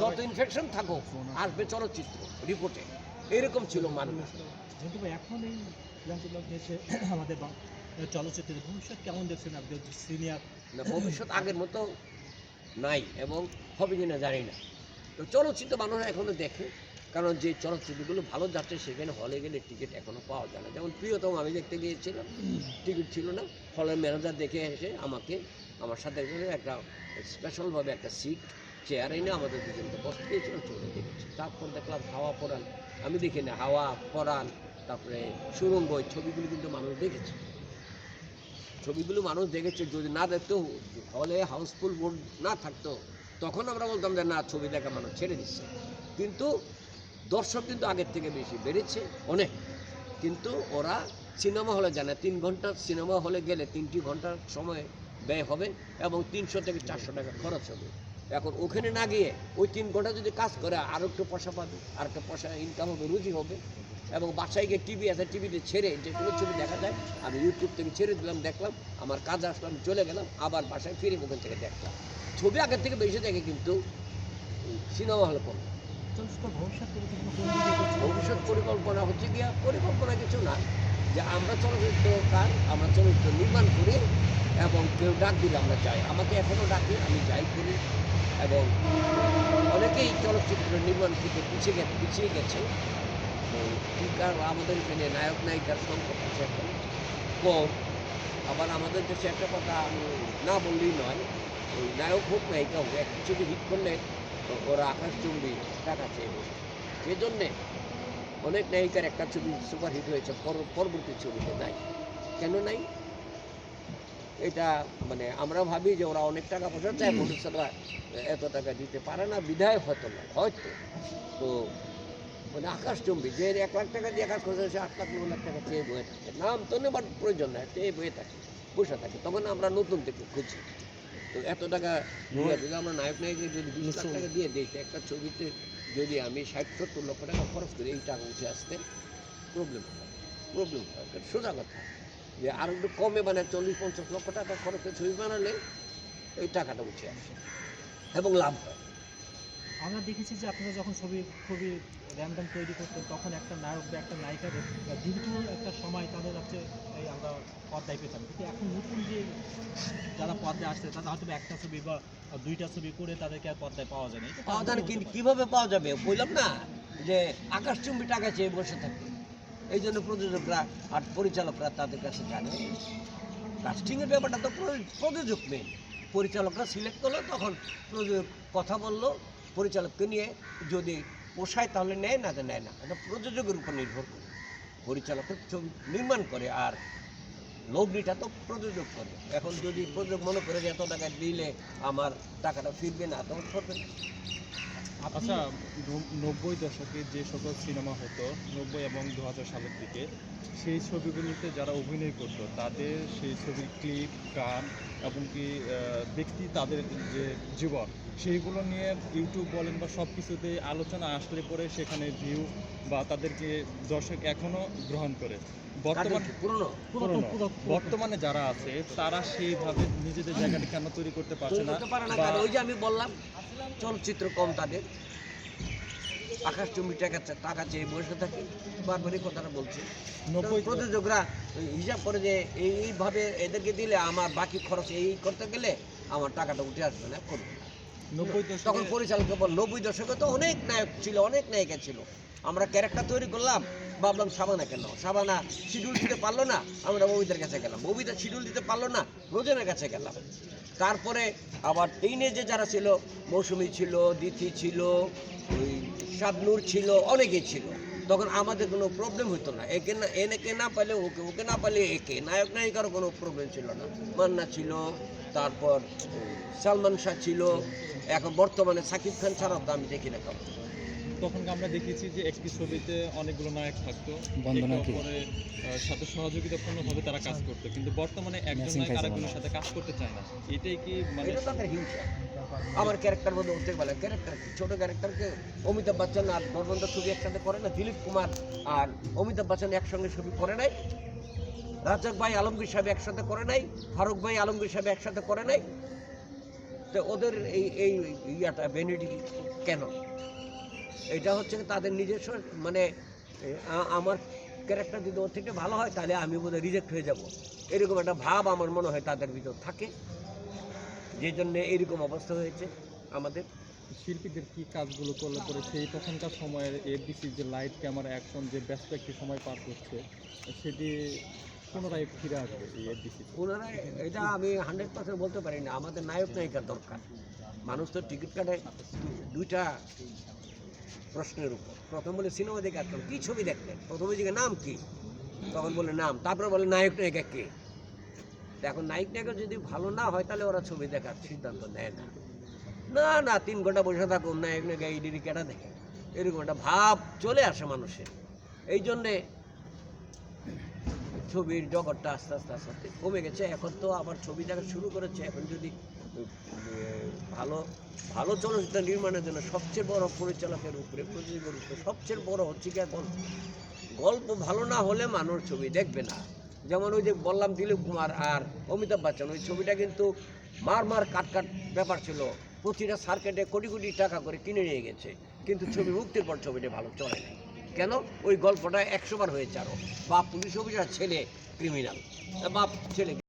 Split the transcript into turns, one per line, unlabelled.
যত ইনফেকশন থাকুক আসবে চলচ্চিত্র রিপোর্টে এরকম ছিল মানুষ।
এখন এই জানতে আমাদের চলচ্চিত্রের ভবিষ্যৎ কেমন দেখছেন আপনি? সিনিয়র
না ভবিষ্যৎ আগের মতো নাই এবং হবে কিনা জানি না। তো চলচ্চিত্র মানুষ এখনও দেখে কারণ যে চলচ্চিত্রগুলো ভালো যাচ্ছে সেখানে হলে গেলে টিকিট এখনও পাওয়া যায় না। যেমন প্রিয়তম আমি দেখতে গিয়েছিলাম টিকিট ছিল না। হলের ম্যানেজার দেখে এসে আমাকে আমার সাথে একটা স্পেশালভাবে একটা সিট চেয়ার এনে আমাদের দুজনকে বসতে চলে দেখেছি তারপর দেখলাম হাওয়া পড়ান আমি দেখি না, হাওয়া পড়ান তারপরে সুরঙ্গ এই ছবিগুলো কিন্তু মানুষ দেখেছে। ছবিগুলো মানুষ দেখেছে, যদি না দেখতো হলে হাউসফুল বোর্ড না থাকতো, তখন আমরা বলতাম যে না, ছবি দেখা মানুষ ছেড়ে দিচ্ছে। কিন্তু দর্শক কিন্তু আগের থেকে বেশি বেড়েছে, অনেক। কিন্তু ওরা সিনেমা হলে জানে, তিন ঘণ্টা সিনেমা হলে গেলে তিনটি ঘণ্টার সময় ব্যয় হবে এবং তিনশো থেকে চারশো টাকা খরচ হবে। এখন ওখানে না গিয়ে ওই তিন ঘণ্টা যদি কাজ করে আর একটু পয়সা পাবে আর একটা পয়সা ইনকাম হবে রুজি হবে। এবং বাসায় গিয়ে টিভি আছে টিভিতে ছেড়ে যে কোনো ছবি দেখা যায় আমি ইউটিউব থেকে ছেড়ে দিলাম দেখলাম আমার কাজ আসলাম চলে গেলাম আবার বাসায় ফিরে ওখান থেকে দেখলাম। ছবি আগের থেকে বেশি দেখে কিন্তু সিনেমা হলে কম?
ভবিষ্যৎ পরিকল্পনা
হচ্ছে গিয়া পরিকল্পনা কিছু না যে আমরা চলচ্চিত্রকার আমরা চলচ্চিত্র নির্মাণ করি এবং কেউ ডাক দিলে আমরা যাই। আমাকে এখনও ডাকে, আমি যাই করি এবং অনেকেই চলচ্চিত্র নির্মাণ থেকে পিছিয়ে গেছে পিছিয়ে গেছে। কারণ আমাদের এখানে নায়ক, নায়িকার সংকট আছে এখন কম আবার আমাদের দেশে একটা কথা না বললেই নয়, ওই নায়ক হোক, নায়িকা হোক, এক ছবি হিট করলে ওরা আকাশচুম্বী টাকা চেয়ে বসে। সেই জন্যে অনেক নায়িকার একটা ছবি সুপারহিট হয়েছে, পর- পরবর্তী ছবিতে নাই। কেন নাই? এটা মানে আমরা ভাবি যে ওরা অনেক টাকা পয়সা চায় ভবিষ্যৎরা এত টাকা দিতে পারে না বিধায় হয়তো না হয়তো। তো মানে আকাশ আকাশচম্বী যে এক লাখ টাকা দিয়ে আকাশ খরচ সে আট লাখ ন লাখ টাকা চেয়ে বয়ে থাকে। নাম তো নেবার প্রয়োজন নাই চেয়ে বয়ে থাকে বসে থাকে। তখন আমরা নতুন থেকে খুঁজি তো এত টাকা যদি আমরা নায়ক নায়িকা যদি বিশ লাখ টাকা দিয়ে দিই একটা ছবিতে যদি আমি ষাট সত্তর লক্ষ টাকা খরচ করি এই টাকা উঠে আসতে প্রবলেম হয় প্রবলেম হয় সোজা কথা। যে আর একটু কমে মানে চল্লিশ পঞ্চাশ লক্ষ টাকা খরচ ছবি বানালে এই টাকাটা উঠে আসে এবং লাভ হয়।
আমরা দেখেছি যে আপনারা যখন ছবি খুবই র্যান্ডম তৈরি করতেন তখন একটা নায়ক বা একটা নায়িকাদের দীর্ঘ একটা সময় তাদের হচ্ছে এই আমরা পর্দায় পেতাম। কিন্তু এখন নতুন যে যারা পর্দায় আসছে তারা হয়তো একটা ছবি বা দুইটা ছবি করে তাদেরকে আর পর্দায় পাওয়া যায় না।
পাওয়া যায় না, কিন্তু। কীভাবে পাওয়া যাবে? বললাম না যে আকাশচুম্বী টাকা চেয়ে বসে থাকে। এই জন্য প্রযোজকরা আর পরিচালকরা তাদের কাছে জানে। কাস্টিংয়ের ব্যাপারটা তো প্রযোজক মেন পরিচালকরা সিলেক্ট করল, তখন প্রযোজক কথা বলল, পরিচালককে নিয়ে যদি পোষায় তাহলে নেয় না, তো নেয় না। এটা প্রযোজকের উপর নির্ভর করে। পরিচালকের ছবি নির্মাণ করে আর লগ্নিটা তো প্রযোজক করে। এখন যদি প্রযোজক মনে করে যে এত টাকা দিলে আমার টাকাটা ফিরবে না, তখন করবে।
আচ্ছা নব্বই দশকে যে সকল সিনেমা হতো নব্বই এবং দু হাজার সালের দিকে সেই ছবিগুলিতে যারা অভিনয় করত তাদের সেই ছবির ক্লিপ গান এমনকি আহ, ব্যক্তি তাদের যে জীবন সেইগুলো নিয়ে ইউটিউব বলেন বা সব কিছুতে আলোচনা আসলে পরে সেখানে ভিউ বা তাদেরকে দর্শক এখনও গ্রহণ করে। বর্তমান
পুরনো?
পুরনো।
পুরো- পুরো-
বর্তমানে যারা আছে তারা সেইভাবে নিজেদের জায়গাটি কেন তৈরি করতে পারছে না
ওই যে আমি বললাম চলচ্চিত্র কম তাদের। আকাশ চুম্বি টাকা টাকা চেয়ে বসে থাকে বারবারই কথাটা বলছি। প্রযোজকরা হিসাব করে যে এইভাবে এদেরকে দিলে আমার বাকি খরচ এই করতে গেলে আমার টাকাটা উঠে আসবে না। করবে তখন
পরিচালক
পরিচালককে বল, নব্বই দশকে তো অনেক নায়ক ছিল, অনেক নায়িকা ছিল। আমরা ক্যারেক্টার তৈরি করলাম, ভাবলাম সাবানা কেন? সাবানা শিডিউল দিতে পারল না, আমরা ববিতার কাছে গেলাম। ববিতা শিডিউল দিতে পারল না, রোজনের কাছে গেলাম। তারপরে আবার টিনেজে যারা ছিল, মৌসুমি ছিল, দিতি ছিল, ওই শাবনুর ছিল, অনেকেই ছিল। তখন আমাদের কোনো প্রবলেম হতো না। একে না, এনেকে না পাইলে ওকে ওকে না পাইলে একে। নায়ক, নায়িকারও কোনো প্রবলেম ছিল না। মান্না ছিল, তারপর সালমান শাহ ছিল। এখন বর্তমানে সাকিব খান ছাড়াও তো আমি দেখি না কাউকে।
তখন আমরা দেখেছি যে একটি ছবিতে অনেকগুলো নায়ক থাকতো। সাথে সহযোগিতাপূর্ণভাবে তারা কাজ করতো। কিন্তু বর্তমানে একজন নায়ক আরেকজনের সাথে কাজ করতে চায় না। এটাই কি মানে
হিংসা। আমার ক্যারেক্টার মধ্যে উঠতে পারে। ক্যারেক্টার ছোট ক্যারেক্টারকে অমিতাভ বচ্চন আর ধর্মেন্দ্র ছবি একসাথে করে না? দিলীপ কুমার আর অমিতাভ বচ্চন একসঙ্গে ছবি করে নাই। রাজাক ভাই আলমগীর সাহেব একসাথে করে নাই। ফারুক ভাই আলমগীর সাহেব একসাথে করে নাই। তো ওদের এই এই ইয়াটা বেনিফিট কেন? এটা হচ্ছে তাদের নিজস্ব মানে আমার ক্যারেক্টার যদি ওর থেকে ভালো হয় তাহলে আমি বোধহয় রিজেক্ট হয়ে যাব। এরকম একটা ভাব আমার মনে হয় তাদের ভিতর থাকে। যে জন্য এরকম অবস্থা হয়েছে আমাদের।
শিল্পীদের কি কাজগুলো করলে পরে সেই তখনকার সময়ের এফডিসির যে লাইট ক্যামেরা অ্যাকশন যে ব্যস্ত একটি সময় পার করছে সেটি পুনরায় ফিরে আসবে এই এফডিসি
ওনারা এটা আমি হান্ড্রেড পার্সেন্ট বলতে পারি না। আমাদের নায়ক নায়িকার দরকার। মানুষ তো টিকিট কাটে। দুইটা প্রশ্নের উপর। প্রথম বলে সিনেমা দেখে আসলাম, কী ছবি দেখলেন? প্রথমে জিজ্ঞে নাম কি? তখন বলে নাম। তারপরে বলে নায়ক নায়িকা কে? এখন নায়ক নায়িকা যদি ভালো না হয়, তাহলে ওরা ছবি দেখার সিদ্ধান্ত নেয় না। না না, তিন ঘণ্টা বসে থাকুন, নায়ক নায়িকা এই ডিডি কেটা দেখে? এরকম একটা ভাব চলে আসে মানুষের। এই জন্যে ছবির জগৎটা আস্তে আস্তে আস্তে কমে গেছে। এখন তো আবার ছবি দেখা শুরু করেছে। এখন যদি ভালো ভালো চলচ্চিত্র নির্মাণের জন্য সবচেয়ে বড় পরিচালকের উপরে উপরে সবচেয়ে বড় হচ্ছে কি এখন গল্প ভালো না হলে মানুষ ছবি দেখবে না। যেমন ওই যে বললাম দিলীপ কুমার আর অমিতাভ বচ্চন, ওই ছবিটা কিন্তু মার মার কাট কাট ব্যাপার ছিল। প্রতিটা সার্কেটে কোটি কোটি টাকা করে কিনে নিয়ে গেছে। কিন্তু ছবি মুক্তির পর ছবিটা ভালো চলে নাই। কেন? ওই গল্পটা একশো বার হয়েছে আরও। বাপ পুলিশ অফিসার, ছেলে ক্রিমিনাল। বাপ ছেলে